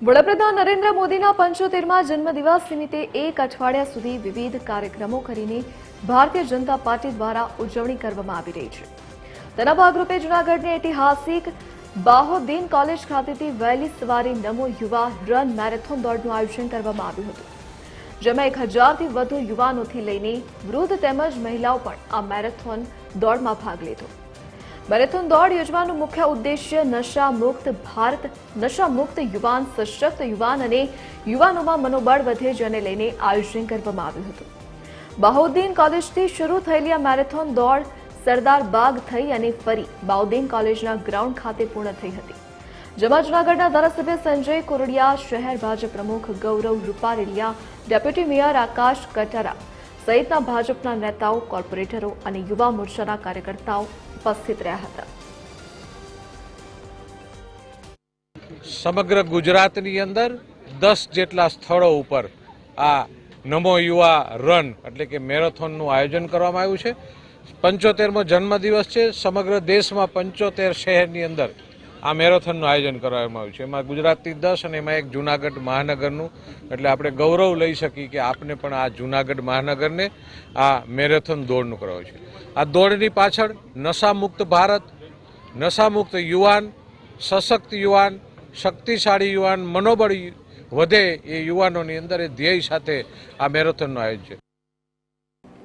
વડાપ્રધાન નરેન્દ્ર મોદીના પંચોતેરમાં જન્મદિવસ નિમિત્તે એક અઠવાડિયા સુધી વિવિધ કાર્યક્રમો કરીને ભારતીય જનતા પાર્ટી દ્વારા ઉજવણી કરવામાં આવી રહી છે. તેના ભાગરૂપે જૂનાગઢની ઐતિહાસિક બાહોદ્દીન કોલેજ ખાતેથી વહેલી સવારે નમો યુવા રન મેરેથોન દોડનું આયોજન કરવામાં આવ્યું હતું. જેમાં એક હજારથી વધુ યુવાનોથી લઈને વૃદ્ધ તેમજ મહિલાઓ પણ આ મેરેથોન દોડમાં ભાગ લીધો. મેરેથોન દોડ યોજવાનું મુખ્ય ઉદ્દેશ્ય નશા મુક્ત ભારત નશા મુક્ત યુવાન, સશક્ત યુવાન અને યુવાનોમાં મનોબળ વધે જેને લઈને આયોજન કરવામાં આવ્યું હતું. બાહુદ્દીન કોલેજથી શરૂ થયેલી આ મેરેથોન દોડ સરદાર બાગ થઈ અને ફરી બાઉદ્દીન કોલેજના ગ્રાઉન્ડ ખાતે પૂર્ણ થઈ હતી. જેમાં જૂનાગઢના ધારાસભ્ય સંજય કોરડિયા, શહેર ભાજપ પ્રમુખ ગૌરવ રૂપારેલિયા, ડેપ્યુટી મેયર આકાશ કટારા સહિતના ભાજપના નેતાઓ, કોર્પોરેટરો અને યુવા મોરચાના કાર્યકર્તાઓ ઉપસ્થિત રહ્યા હતા. સમગ્ર ગુજરાતની અંદર દસ જેટલા સ્થળો ઉપર આ નમો યુવા રન એટલે કે મેરેથોનનું આયોજન કરવામાં આવ્યું છે. પંચોતેરમો જન્મદિવસ છે. સમગ્ર દેશમાં પંચોતેર શહેરની અંદર આ મેરેથોનનું આયોજન કરવામાં આવ્યું છે. એમાં ગુજરાતથી દસ અને એમાં એક જુનાગઢ મહાનગરનું. એટલે આપણે ગૌરવ લઈ શકીએ કે આપને પણ આ જુનાગઢ મહાનગરને આ મેરેથોન દોડનું કરાવ્યું છે. આ દોડની પાછળ નશામુક્ત ભારત, નશામુક્ત યુવાન, સશક્ત યુવાન, શક્તિશાળી યુવાન, મનોબળ વધે એ યુવાનોની અંદર એ ધ્યેય સાથે આ મેરેથોનનું આયોજન છે.